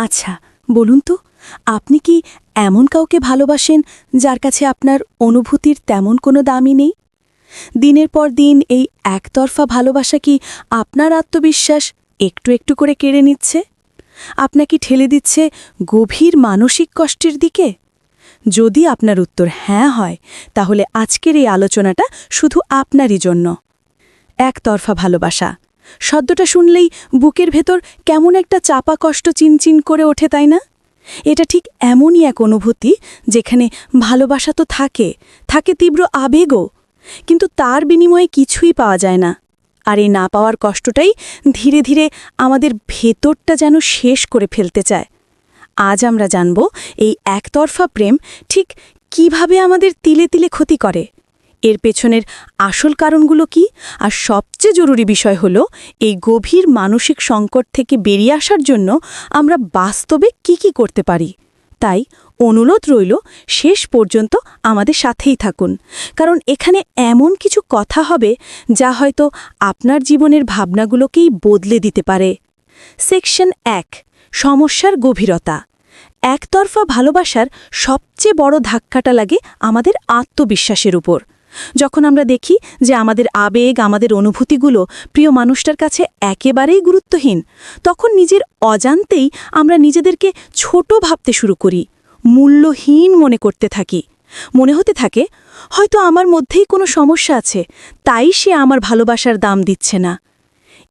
আচ্ছা বলুন তো, আপনি কি এমন কাউকে ভালোবাসেন যার কাছে আপনার অনুভূতির তেমন কোনো দামই নেই? দিনের পর দিন এই একতরফা ভালোবাসা কি আপনার আত্মবিশ্বাস একটু একটু করে কেড়ে নিচ্ছে? আপনাকে ঠেলে দিচ্ছে গভীর মানসিক কষ্টের দিকে? যদি আপনার উত্তর হ্যাঁ হয়, তাহলে আজকের এই আলোচনাটা শুধু আপনারই জন্য। একতরফা ভালোবাসা শব্দটা শুনলেই বুকের ভেতর কেমন একটা চাপা কষ্ট চিনচিন করে ওঠে, তাই না? এটা ঠিক এমনই এক অনুভূতি যেখানে ভালোবাসা তো থাকে থাকে তীব্র আবেগও, কিন্তু তার বিনিময়ে কিছুই পাওয়া যায় না। আর এই না পাওয়ার কষ্টটাই ধীরে ধীরে আমাদের ভেতরটা যেন শেষ করে ফেলতে চায়। আজ আমরা জানব এই একতরফা প্রেম ঠিক কীভাবে আমাদের তিলে তিলে ক্ষতি করে। এর পেছনের আসল কারণগুলো কি? আর সবচেয়ে জরুরি বিষয় হল, এই গভীর মানসিক সংকট থেকে বেরিয়ে আসার জন্য আমরা বাস্তবে কি কি করতে পারি? তাই অনুরোধ রইল, শেষ পর্যন্ত আমাদের সাথেই থাকুন। কারণ এখানে এমন কিছু কথা হবে যা হয়তো আপনার জীবনের ভাবনাগুলোকেই বদলে দিতে পারে। সেকশন এক, সমস্যার গভীরতা। একতরফা ভালোবাসার সবচেয়ে বড় ধাক্কাটা লাগে আমাদের আত্মবিশ্বাসের উপর। যখন আমরা দেখি যে আমাদের আবেগ, আমাদের অনুভূতিগুলো প্রিয় মানুষটার কাছে একেবারেই গুরুত্বহীন, তখন নিজের অজান্তেই আমরা নিজেদেরকে ছোট ভাবতে শুরু করি, মূল্যহীন মনে করতে থাকি। মনে হতে থাকে, হয়তো আমার মধ্যেই কোনো সমস্যা আছে, তাই সে আমার ভালোবাসার দাম দিচ্ছে না।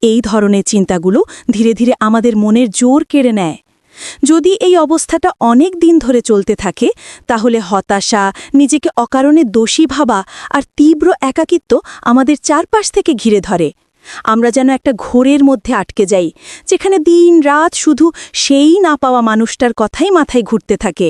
এই ধরনের চিন্তাগুলো ধীরে ধীরে আমাদের মনের জোর কেড়ে নেয়। যদি এই অবস্থাটা অনেক দিন ধরে চলতে থাকে, তাহলে হতাশা, নিজেকে অকারণে দোষী ভাবা আর তীব্র একাকিত্ব আমাদের চারপাশ থেকে ঘিরে ধরে। আমরা যেন একটা ঘোরের মধ্যে আটকে যাই, যেখানে দিন রাত শুধু সেই না পাওয়া মানুষটার কথাই মাথায় ঘুরতে থাকে।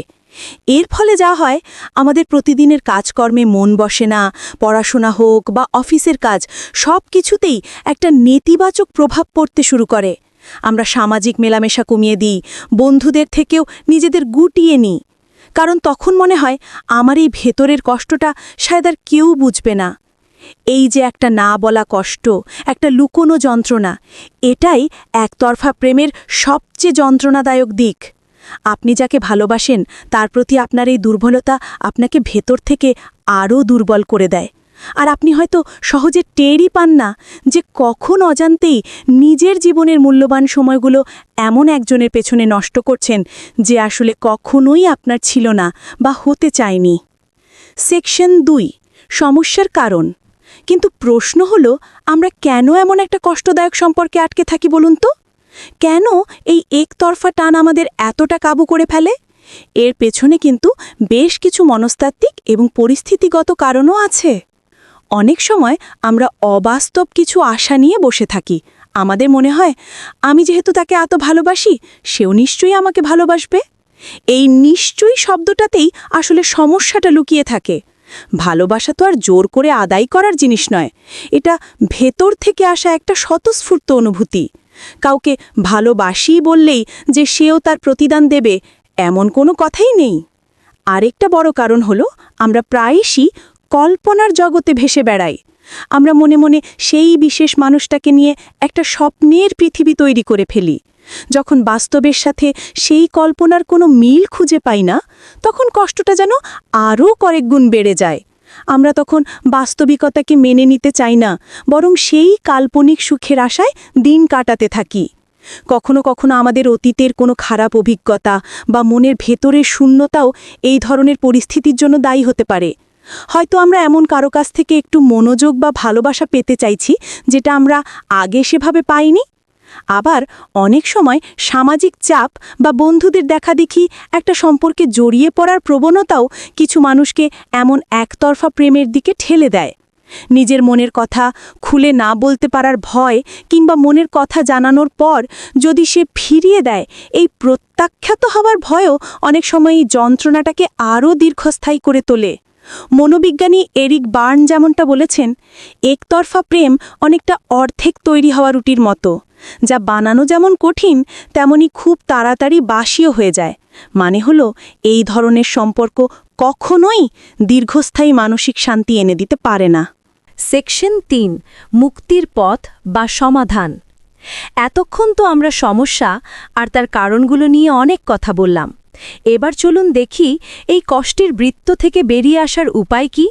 এর ফলে যা হয়, আমাদের প্রতিদিনের কাজকর্মে মন বসে না, পড়াশোনা হোক বা অফিসের কাজ সব কিছুতেই একটা নেতিবাচক প্রভাব পড়তে শুরু করে। আমরা সামাজিক মেলামেশা কমিয়ে দিই, বন্ধুদের থেকেও নিজেদের গুটিয়ে নিই। কারণ তখন মনে হয় আমার এই ভেতরের কষ্টটা শায়দ আর কেউ বুঝবে না। এই যে একটা না বলা কষ্ট, একটা লুকোনো যন্ত্রণা, এটাই একতরফা প্রেমের সবচেয়ে যন্ত্রণাদায়ক দিক। আপনি যাকে ভালোবাসেন, তার প্রতি আপনার এই দুর্বলতা আপনাকে ভেতর থেকে আরও দুর্বল করে দেয়। আর আপনি হয়তো সহজে টেরই পান না যে কখন অজান্তেই নিজের জীবনের মূল্যবান সময়গুলো এমন একজনের পেছনে নষ্ট করছেন যে আসলে কখনোই আপনার ছিল না বা হতে চায়নি। সেকশন দুই, সমস্যার কারণ। কিন্তু প্রশ্ন হল, আমরা কেন এমন একটা কষ্টদায়ক সম্পর্কে আটকে থাকি বলুন তো? কেন এই একতরফা টান আমাদের এতটা কাবু করে ফেলে? এর পেছনে কিন্তু বেশ কিছু মনস্তাত্ত্বিক এবং পরিস্থিতিগত কারণও আছে। অনেক সময় আমরা অবাস্তব কিছু আশা নিয়ে বসে থাকি। আমাদের মনে হয়, আমি যেহেতু তাকে এত ভালোবাসি, সেও নিশ্চয়ই আমাকে ভালোবাসবে? এই নিশ্চয়ই শব্দটাতেই আসলে সমস্যাটা লুকিয়ে থাকে। ভালোবাসা তো আর জোর করে আদায় করার জিনিস নয়। এটা ভেতর থেকে আসা একটা স্বতঃস্ফূর্ত অনুভূতি। কাউকে ভালোবাসি বললেই যে সেও তার প্রতিদান দেবে, এমন কোনো কথাই নেই। আরেকটা বড় কারণ হলো, আমরা প্রায়শই কল্পনার জগতে ভেসে বেড়াই। আমরা মনে মনে সেই বিশেষ মানুষটাকে নিয়ে একটা স্বপ্নের পৃথিবী তৈরি করে ফেলি। যখন বাস্তবের সাথে সেই কল্পনার কোনো মিল খুঁজে পাই না, তখন কষ্টটা যেন আরও কয়েক গুণ বেড়ে যায়। আমরা তখন বাস্তবিকতাকে মেনে নিতে চাই না, বরং সেই কাল্পনিক সুখের আশায় দিন কাটাতে থাকি। কখনো কখনো আমাদের অতীতের কোনো খারাপ অভিজ্ঞতা বা মনের ভেতরের শূন্যতাও এই ধরনের পরিস্থিতির জন্য দায়ী হতে পারে। হয়তো আমরা এমন কারও কাছ থেকে একটু মনোযোগ বা ভালোবাসা পেতে চাইছি, যেটা আমরা আগে সেভাবে পাইনি। আবার অনেক সময় সামাজিক চাপ বা বন্ধুদের দেখা দেখি একটা সম্পর্কে জড়িয়ে পড়ার প্রবণতাও কিছু মানুষকে এমন একতরফা প্রেমের দিকে ঠেলে দেয়। নিজের মনের কথা খুলে না বলতে পারার ভয় কিংবা মনের কথা জানানোর পর যদি সে ফিরিয়ে দেয়, এই প্রত্যাখ্যাত হওয়ার ভয়ও অনেক সময় এই যন্ত্রণাটাকে আরও দীর্ঘস্থায়ী করে তোলে। মনোবিজ্ঞানী এরিক বার্ন যেমনটা বলেছেন, একতরফা প্রেম অনেকটা অর্ধেক তৈরি হওয়া রুটির মতো। যা বানানো যেমন কঠিন, তেমনি খুব তাড়াতাড়ি বাসীয় হয়ে যায়। মানে হলো, এই ধরনের সম্পর্ক কখনোই দীর্ঘস্থায়ী মানসিক শান্তি এনে দিতে পারে না। সেকশন তিন, মুক্তির পথ বা সমাধান। এতক্ষণ তো আমরা সমস্যা আর তার কারণগুলো নিয়ে অনেক কথা বললাম। এবার চলুন দেখি এই কষ্টের বৃত্ত থেকে বেরিয়ে আসার উপায় কি?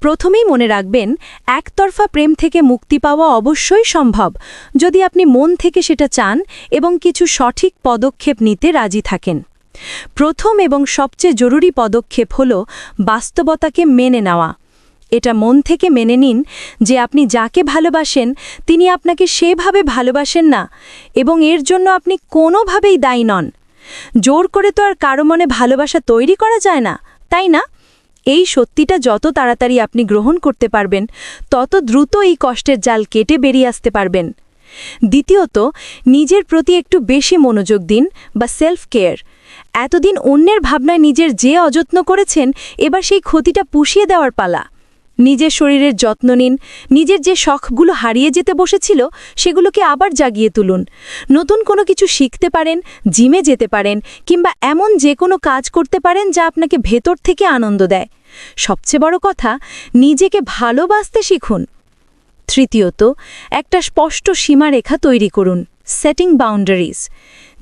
প্রথমেই মনে রাখবেন, একতরফা প্রেম থেকে মুক্তি পাওয়া অবশ্যই সম্ভব। যদি আপনি মন থেকে সেটা চান এবং কিছু সঠিক পদক্ষেপ নিতে রাজি থাকেন। প্রথম এবং সবচেয়ে জরুরি পদক্ষেপ হল বাস্তবতাকে মেনে নেওয়া। এটা মন থেকে মেনে নিন যে আপনি যাকে ভালোবাসেন, তিনি আপনাকে সেভাবে ভালোবাসেন না এবং এর জন্য আপনি কোনোভাবেই দায়ী নন। জোর করে তো আর কারও মনে ভালোবাসা তৈরি করা যায় না, তাই না? এই সত্যিটা যত তাড়াতাড়ি আপনি গ্রহণ করতে পারবেন, তত দ্রুত এই কষ্টের জাল কেটে বেরিয়ে আসতে পারবেন। দ্বিতীয়ত, নিজের প্রতি একটু বেশি মনোযোগ দিন বা সেলফ কেয়ার এতদিন অন্যের ভাবনায় নিজের যে অযত্ন করেছেন, এবার সেই ক্ষতিটা পুষিয়ে দেওয়ার পালা। নিজের শরীরের যত্ন নিন, নিজের যে শখগুলো হারিয়ে যেতে বসেছিল সেগুলোকে আবার জাগিয়ে তুলুন। নতুন কোনো কিছু শিখতে পারেন, জিমে যেতে পারেন, কিংবা এমন যে কোনো কাজ করতে পারেন যা আপনাকে ভেতর থেকে আনন্দ দেয়। সবচেয়ে বড় কথা, নিজেকে ভালোবাসতে শিখুন। তৃতীয়ত, একটা স্পষ্ট সীমারেখা তৈরি করুন। সেটিং বাউন্ডারিজ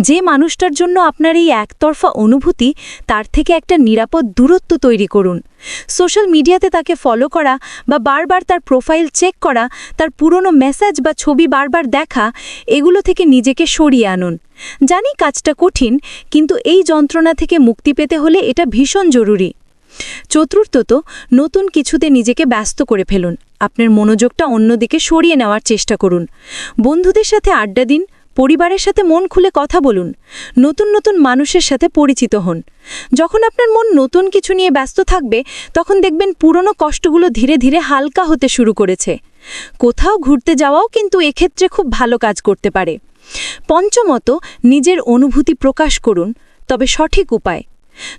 যে মানুষটার জন্য আপনার এই একতরফা অনুভূতি, তার থেকে একটা নিরাপদ দূরত্ব তৈরি করুন। সোশ্যাল মিডিয়াতে তাকে ফলো করা বা বারবার তার প্রোফাইল চেক করা, তার পুরনো মেসেজ বা ছবি বারবার দেখা, এগুলো থেকে নিজেকে সরিয়ে আনুন। জানি কাজটা কঠিন, কিন্তু এই যন্ত্রণা থেকে মুক্তি পেতে হলে এটা ভীষণ জরুরি। চতুর্থত, নতুন কিছুতে নিজেকে ব্যস্ত করে ফেলুন। আপনার মনোযোগটা অন্যদিকে সরিয়ে নেওয়ার চেষ্টা করুন। বন্ধুদের সাথে আড্ডা দিন পরিবারের সাথে মন খুলে কথা বলুন, নতুন নতুন মানুষের সাথে পরিচিত হন। যখন আপনার মন নতুন কিছু নিয়ে ব্যস্ত থাকবে, তখন দেখবেন পুরনো কষ্টগুলো ধীরে ধীরে হালকা হতে শুরু করেছে। কোথাও ঘুরতে যাওয়াও কিন্তু এক্ষেত্রে খুব ভালো কাজ করতে পারে। পঞ্চমত, নিজের অনুভূতি প্রকাশ করুন, তবে সঠিক উপায়।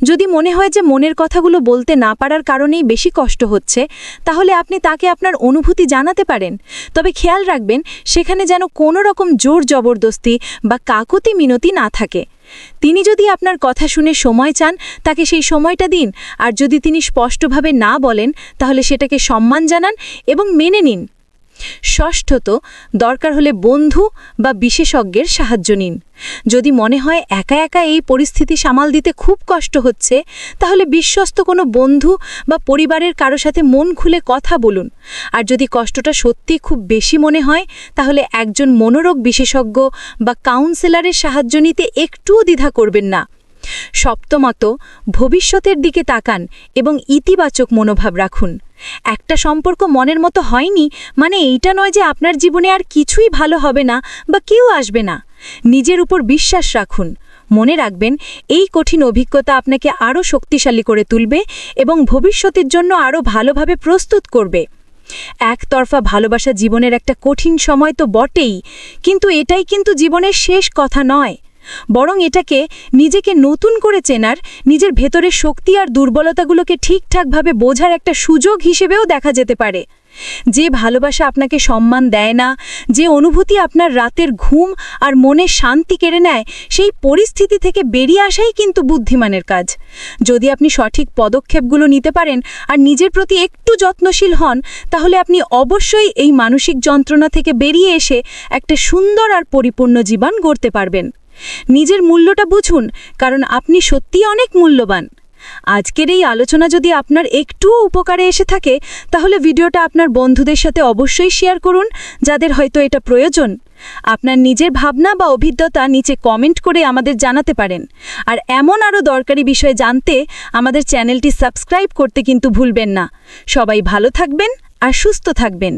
যদি মনে হয় যে মনের কথাগুলো বলতে না পারার কারণেই বেশি কষ্ট হচ্ছে, তাহলে আপনি তাকে আপনার অনুভূতি জানাতে পারেন। তবে খেয়াল রাখবেন, সেখানে যেন কোনো রকম জোর জবরদস্তি বা কাকুতি মিনতি না থাকে। তিনি যদি আপনার কথা শুনে সময় চান, তাকে সেই সময়টা দিন। আর যদি তিনি স্পষ্টভাবে না বলেন, তাহলে সেটাকে সম্মান জানান এবং মেনে নিন। ষষ্ঠত, দরকার হলে বন্ধু বা বিশেষজ্ঞের সাহায্য নিন। যদি মনে হয় একা একা এই পরিস্থিতি সামাল দিতে খুব কষ্ট হচ্ছে, তাহলে বিশ্বস্ত কোনো বন্ধু বা পরিবারের কারও সাথে মন খুলে কথা বলুন। আর যদি কষ্টটা সত্যি খুব বেশি মনে হয়, তাহলে একজন মনোরোগ বিশেষজ্ঞ বা কাউন্সেলরের সাহায্য নিতে একটুও দ্বিধা করবেন না। সপ্তমত, ভবিষ্যতের দিকে তাকান এবং ইতিবাচক মনোভাব রাখুন। একটা সম্পর্ক মনের মতো হয়নি মানে এইটা নয় যে আপনার জীবনে আর কিছুই ভালো হবে না বা কেউ আসবে না। নিজের উপর বিশ্বাস রাখুন। মনে রাখবেন, এই কঠিন অভিজ্ঞতা আপনাকে আরও শক্তিশালী করে তুলবে এবং ভবিষ্যতের জন্য আরও ভালোভাবে প্রস্তুত করবে। একতরফা ভালোবাসা জীবনের একটা কঠিন সময় তো বটেই, কিন্তু এটাই কিন্তু জীবনের শেষ কথা নয়। বরং এটাকে নিজেকে নতুন করে চেনার, নিজের ভেতরের শক্তি আর দুর্বলতাগুলোকে ঠিকঠাকভাবে বোঝার একটা সুযোগ হিসেবেও দেখা যেতে পারে। যে ভালোবাসা আপনাকে সম্মান দেয় না, যে অনুভূতি আপনার রাতের ঘুম আর মনে শান্তি কেড়ে নেয়, সেই পরিস্থিতি থেকে বেরিয়ে আসাই কিন্তু বুদ্ধিমানের কাজ। যদি আপনি সঠিক পদক্ষেপগুলো নিতে পারেন আর নিজের প্রতি একটু যত্নশীল হন, তাহলে আপনি অবশ্যই এই মানসিক যন্ত্রণা থেকে বেরিয়ে এসে একটা সুন্দর আর পরিপূর্ণ জীবন গড়তে পারবেন। নিজের মূল্যটা বুঝুন, কারণ আপনি সত্যিই অনেক মূল্যবান। আজকের এই আলোচনা যদি আপনার একটুও উপকারে এসে থাকে, তাহলে ভিডিওটা আপনার বন্ধুদের সাথে অবশ্যই শেয়ার করুন, যাদের হয়তো এটা প্রয়োজন। আপনার নিজের ভাবনা বা অভিজ্ঞতা নিচে কমেন্ট করে আমাদের জানাতে পারেন। আর এমন আরও দরকারি বিষয় জানতে আমাদের চ্যানেলটি সাবস্ক্রাইব করতে কিন্তু ভুলবেন না। সবাই ভালো থাকবেন আর সুস্থ থাকবেন।